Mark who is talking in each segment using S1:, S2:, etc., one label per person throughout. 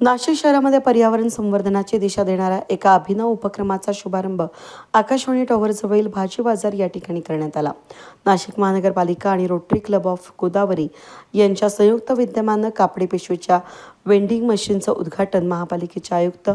S1: नाशिक शहरामध्ये पर्यावरण संवर्धनाची दिशा देणाऱ्या एका अभिनव उपक्रमाचा शुभारंभ आकाशवाणी टॉवरजवळील भाजी बाजार या ठिकाणी करण्यात आला. नाशिक महानगरपालिका आणि रोटरी क्लब ऑफ गोदावरी यांच्या संयुक्त विद्यमानं कापडी पिशवीच्या वेंडिंग मशीनचं उद्घाटन महापालिकेचे आयुक्त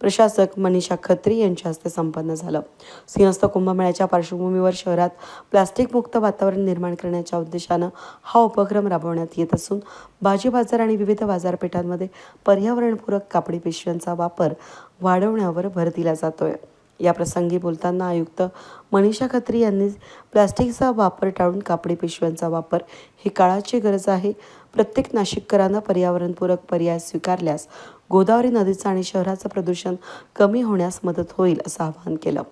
S1: प्रशासक मनीषा खत्री यांच्या हस्ते संपन्न झालं. सिंहस्थ कुंभमेळ्याच्या पार्श्वभूमीवर शहरात प्लास्टिकमुक्त वातावरण निर्माण करण्याच्या उद्देशानं हा उपक्रम राबवण्यात येत असून भाजी बाजार आणि विविध बाजारपेठांमध्ये पर्यावरणपूरक कापडी पिशव्यांचा वापर वाढवण्यावर भर दिला जातोय. या प्रसंगी बोलताना आयुक्त मनीषा खत्री यांनी प्लास्टिकचा वापर टाळून कापडी पिशव्यांचा वापर ही काळाची गरज आहे. प्रत्येक नाशिककरांना पर्यावरणपूरक पर्याय स्वीकारल्यास गोदावरी नदीचं आणि शहराचं प्रदूषण कमी होण्यास मदत होईल असं आवाहन केलं.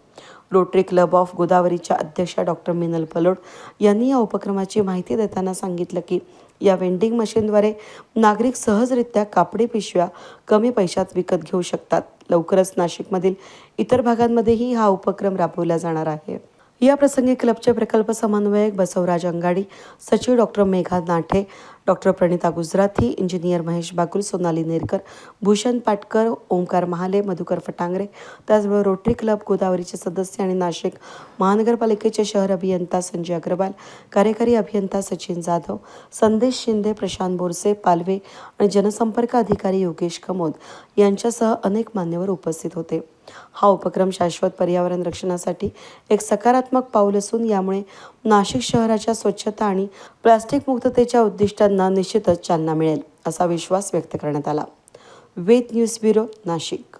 S1: रोटरी क्लब ऑफ गोदावरीच्या अध्यक्षा डॉक्टर मिनल पलोड यांनी या उपक्रमाची माहिती देताना सांगितलं की या वेंडिंग मशीनद्वारे नागरिक सहजरित्या कापडी पिशव्या कमी पैशात विकत घेऊ शकतात. लवकरच नाशिकमधील इतर भागांमध्येही हा उपक्रम राबवला जाणार आहे. या प्रसंगी क्लबचे प्रकल्प समन्वयक बसवराज अंगाडी सचिव doctor Megha Nathe doctor Pranita Gujarathi engineer Mahesh Bakul Sonali Nerkar Bhushan Patkar Omkar Mahale Madhukar Phatangare त्याचबरोबर रोटरी क्लब गोदावरीचे सदस्य आणि नाशिक महानगरपालिकेचे शहर अभियंता संजय अग्रवाल कार्यकारी अभियंता सचिन जाधव संदेश शिंदे प्रशांत बोरसे पालवे आणि जनसंपर्क अधिकारी योगेश कमोद यांच्यासह अनेक मान्यवर उपस्थित होते. हा उपक्रम शाश्वत पर्यावरण रक्षणासाठी एक सकारात्मक पाऊल असून यामुळे नाशिक शहराच्या स्वच्छता आणि प्लास्टिक मुक्ततेच्या उद्दिष्टांना निश्चितच चालना मिळेल असा विश्वास व्यक्त करण्यात आला. Ved news bureau Nashik.